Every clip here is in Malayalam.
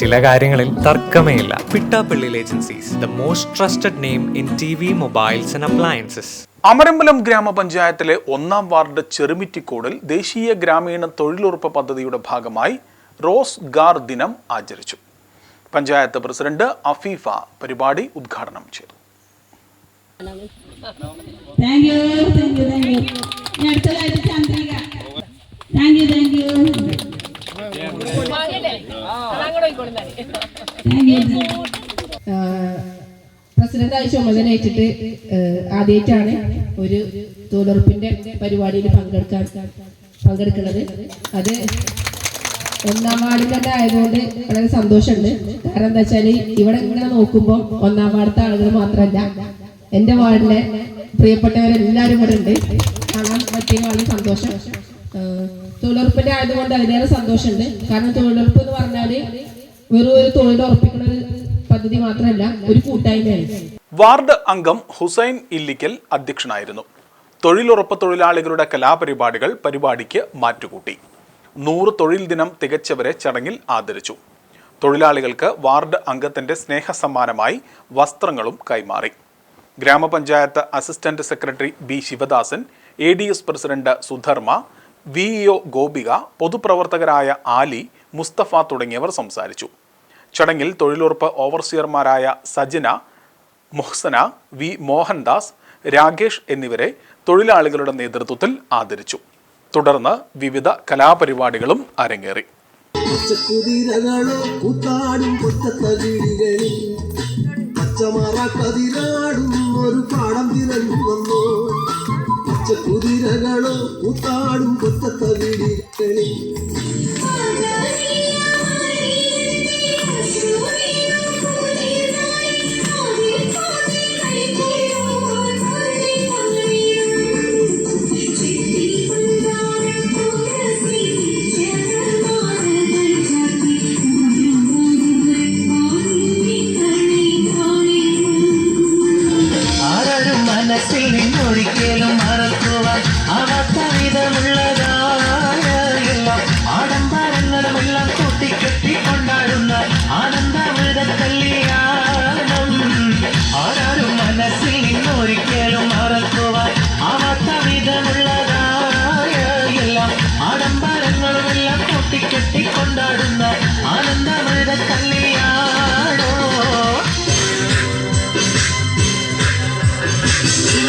ചില കാര്യങ്ങളിൽ തർക്കമേ ഇല്ല പിട്ടാപ്പള്ളിയിൽ agencies the most trusted name in T V mobiles and appliances Amarambalam ഗ്രാമപഞ്ചായത്തിലെ ഒന്നാം വാർഡ് ചെറുമിറ്റിക്കോടിൽ ദേശീയ ഗ്രാമീണ തൊഴിലുറപ്പ് പദ്ധതിയുടെ ഭാഗമായി റോസ് ഗാർ ദിനം ആചരിച്ചു. പഞ്ചായത്ത് പ്രസിഡന്റ് അഫീഫ പരിപാടി ഉദ്ഘാടനം ചെയ്തു. Thank you thank you thank you ഇനി അടുത്തതായിട്ട് പ്രസിഡന്റായി ചുമതലയേറ്റിട്ട് ആദ്യമായിട്ടാണ് ഒരു തൊഴിലുറപ്പിന്റെ പരിപാടിയിൽ പങ്കെടുക്കാൻ പങ്കെടുക്കുന്നത്. അത് ഒന്നാം വാർഡിൽ തന്നെ ആയതുകൊണ്ട് വളരെ സന്തോഷമുണ്ട്. കാരണം എന്താ വെച്ചാൽ ഇവിടെ ഇങ്ങനെ നോക്കുമ്പോൾ ഒന്നാം വാർഡത്തെ ആളുകൾ മാത്രമല്ല എന്റെ വാർഡിലെ പ്രിയപ്പെട്ടവരെല്ലാവരും ഇവിടെ ഉണ്ട്. കാണാൻ പറ്റിയ വളരെ സന്തോഷം. തൊഴിലുറപ്പിന്റെ ആയതുകൊണ്ട് അതിലേറെ സന്തോഷമുണ്ട്. കാരണം തൊഴിലുറപ്പ് എന്ന് പറഞ്ഞാൽ വെറും ഒരു തൊഴിലുറപ്പിക്കുന്ന പദ്ധതി മാത്രമല്ല ഒരു കൂട്ടായ്മയാണ്. വാർഡ് അംഗം ഹുസൈൻ ഇല്ലിക്കൽ അധ്യക്ഷനായിരുന്നു. തൊഴിലുറപ്പ് തൊഴിലാളികളുടെ കലാപരിപാടികൾ പരിപാടിക്ക് മാറ്റുകൂട്ടി. നൂറ് തൊഴിൽ ദിനം തികച്ചവരെ ചടങ്ങിൽ ആദരിച്ചു. തൊഴിലാളികൾക്ക് വാർഡ് അംഗത്തിന്റെ സ്നേഹസമ്മാനമായി വസ്ത്രങ്ങളും കൈമാറി. ഗ്രാമപഞ്ചായത്ത് assistant secretary B Sivadasan A D S president Sudharma V EO Gopika പൊതുപ്രവർത്തകരായ Ali Mustafa തുടങ്ങിയവർ സംസാരിച്ചു. ചടങ്ങിൽ തൊഴിലുറപ്പ് ഓവർസിയർമാരായ സജന മൊഹ്സന വി മോഹൻദാസ് രാകേഷ് എന്നിവരെ തൊഴിലാളികളുടെ നേതൃത്വത്തിൽ ആദരിച്ചു. തുടർന്ന് വിവിധ കലാപരിപാടികളും അരങ്ങേറി. ഒരു പാടം തിരഞ്ഞു വന്നു. പച്ചക്കുതിരകളോ കൂത്താടും കൊച്ചത്തകിടികളിൽ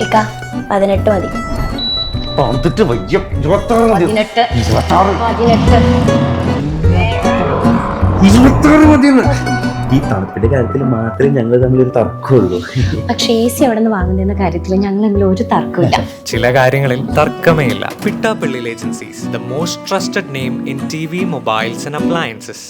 ഇക്ക പതിനെട്ട് മതി. പതിനെട്ട് വയ്യ. ഇരുപത്താറ് മതി. പതിനെട്ട്. ഇരുപത്താറ്. പതിനെട്ട്. ഇരുപത്താറ് മതി ഈ തണുപ്പിന്റെ കാര്യത്തിൽ മാത്രമേ ഞങ്ങൾ തമ്മിൽ ഒരു തർക്കമുള്ളൂ. പക്ഷേ എ സി അവിടെ നിന്ന് വാങ്ങുന്ന കാര്യത്തിൽ ഞങ്ങൾ തമ്മിൽ ഒരു തർക്കമില്ല ചില കാര്യങ്ങളിൽ തർക്കമേ ഇല്ല. Pittappally agencies the most trusted name in T V mobiles and appliances